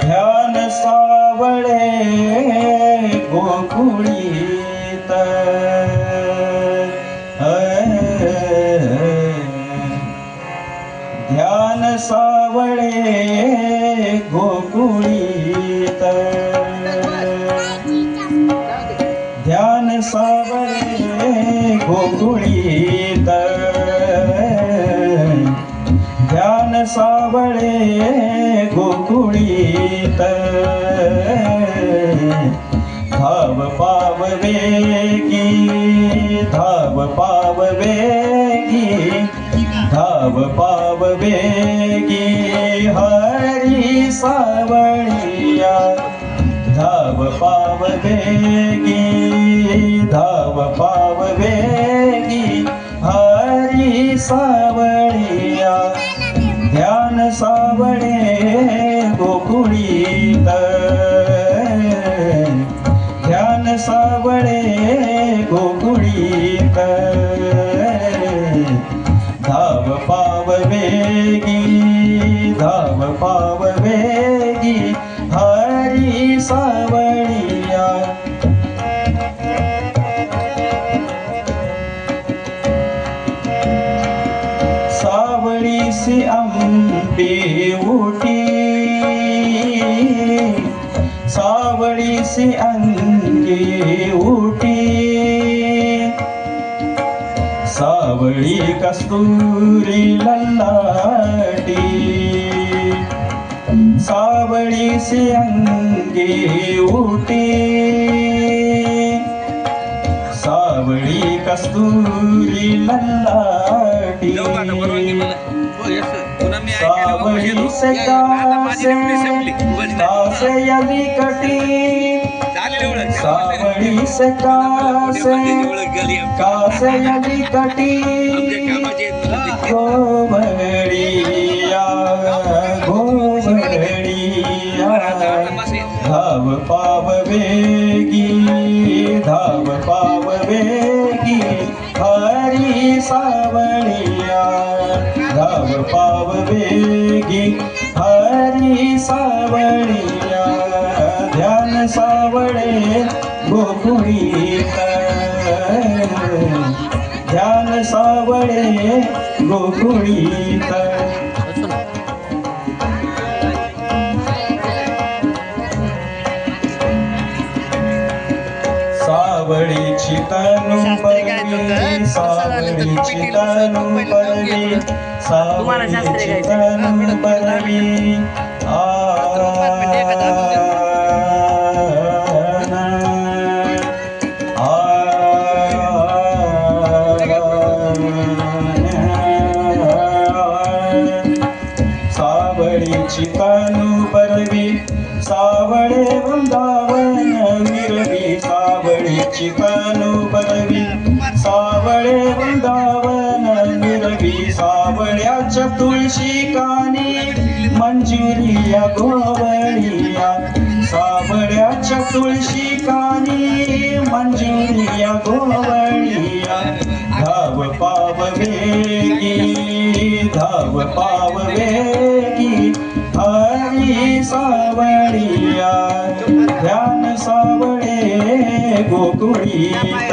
ध्यान सावळे गोकुळीत. ध्यान सावळे गोकुळीत. गोकुळीत धाव पाव वेगी, धाव पाव वेगी, धाव वेगी, हरी सावळिया। धाव पाव वेगी, धाव वेगी, हरी सावळिया। सावळे गोकुळीत धाव पाव वेगी धाव पाव वेगी हरी सावळिया. सावळीसी अंबी उठी सावळीसी अंगी उठी सावळी कस्तुरी लल्लाटी। सावळीसी अंगी उठी सावळी कस्तुरी लल्लाटी। सावळी से कासे यदि कटी सावळी से कासे कासे यदि कटी गोवळिया गोवळिया धाव पाव वेगी धाव पाव वेगी हरी सावळिया धाव पाव वेगी हरी सावळिया ध्यान सावळे गोकुळीत ध्यान सावळे गोकुळीत सावळीची तनु पडवी सावळीची तनु पडवी सावळीची तनु पडवी आ तुळशी कानी मंजुरिया गोवळिया सावळ्याच्या तुळशी कानी मंजुरिया गोवळिया धाव पाव वेगी, धाव पाव वेगी। हरी सावळिया ध्यान सावळे गोकुळीत।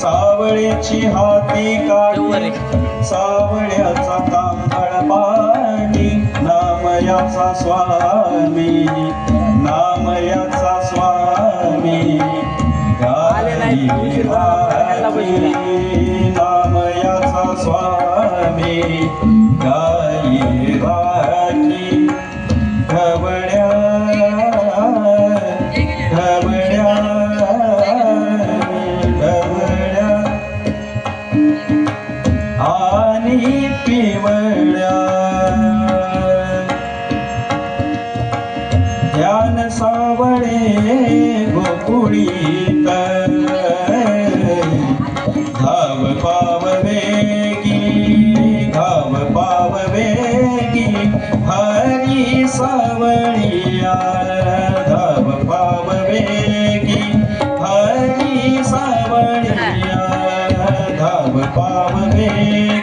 सावळेची हाती काढी सावळ्याचा तांबड पाणी नामयाचा स्वामी नाम याचा स्वामी गाली नामयाचा स्वामी. पाणी पिवळ्या. ध्यान सावळे गोकुळीत.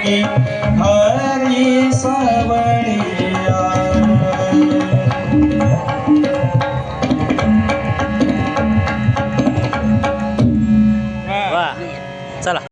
हर